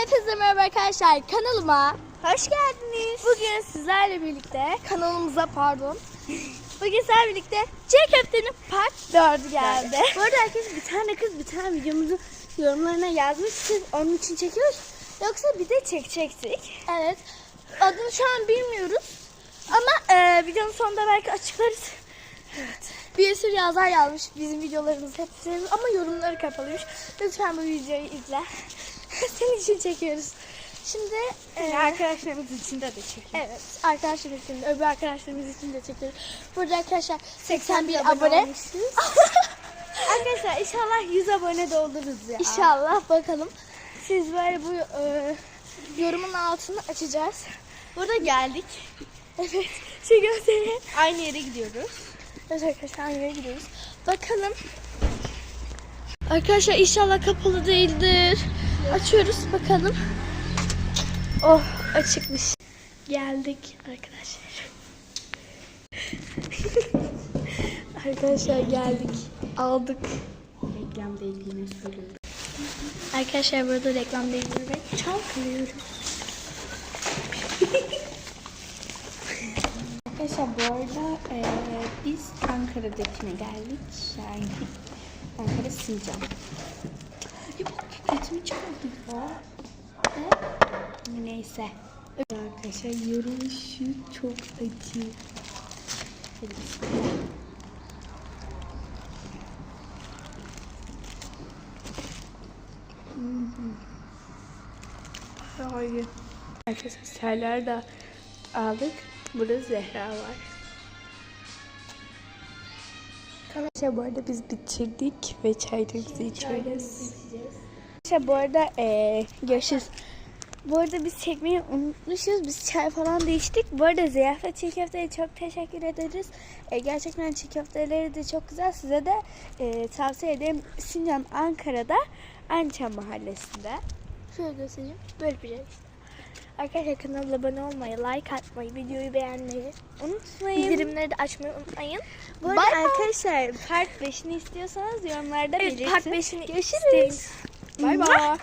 Hepinize merhaba arkadaşlar. Kanalıma hoş geldiniz. Bugün sizlerle birlikte kanalımıza pardon. Bugün sizlerle birlikte C köftenin part 4'ü geldi. Bu arada herkes bir tane kız bir tane videomuzu yorumlarına yazmış. Siz onun için çekiyoruz. Yoksa bir de çekecektik. Evet. Adını şu an bilmiyoruz. Ama e, videonun sonunda belki açıklarız. Evet. Bir sürü yazar yazmış bizim videolarımız hepsi ama yorumları kapalıymış. Lütfen bu videoyu izle. Senin için çekiyoruz. Şimdi e, Arkadaşlarımız için de de çekiyoruz. Evet, arkadaşlarımız için, öbür arkadaşlarımız için de çekiyoruz. Burada arkadaşlar 81 abone. Arkadaşlar inşallah 100 abone doldururuz ya. İnşallah bakalım. Siz böyle bu e, yorumun altını açacağız. Burada geldik. Evet, şey göstereyim. Aynı yere gidiyoruz. Evet arkadaşlar aynı yere gidiyoruz. Bakalım. Arkadaşlar inşallah kapalı değildir. Açıyoruz bakalım. Oh açıkmış. Geldik arkadaşlar. arkadaşlar geldik. Aldık. Reklam değilliğini söylüyorum. Arkadaşlar burada reklam değdirmek çalkalıyoruz. Arkadaşlar bu arada eee, biz Ankara'dakine geldik. Yani Ankara Sincan. Çaldı ya. Ne? Neyse. Arkadaşlar yoruluşu çok acı. Hadi bismillah. Hayır. Arkadaşlar serler de aldık. Burada Zehra var. Arkadaşlar bu arada biz bitirdik ve çaylarımızı içiyoruz. Arkadaşlar bu arada eee görüşürüz. Bu arada biz çekmeyi unutmuşuz. Biz çay falan da içtik. Bu arada Ziyafet Çiğ Köfte'ye çok teşekkür ederiz. E, gerçekten çiğ köfteleri de çok güzel. Size de e, tavsiye ederim. Sincan Ankara'da Ançam Mahallesi'nde. Şöyle göstereyim. Böyle bir şey işte. Arkadaşlar kanala abone olmayı, like atmayı, videoyu beğenmeyi, Unutmayın. bildirimleri de açmayı unutmayın. Bu arada Bye arkadaşlar part 5'ini istiyorsanız yorumlarda Evet, belirtin. part 5'ini Görüşürüz. Bye bye.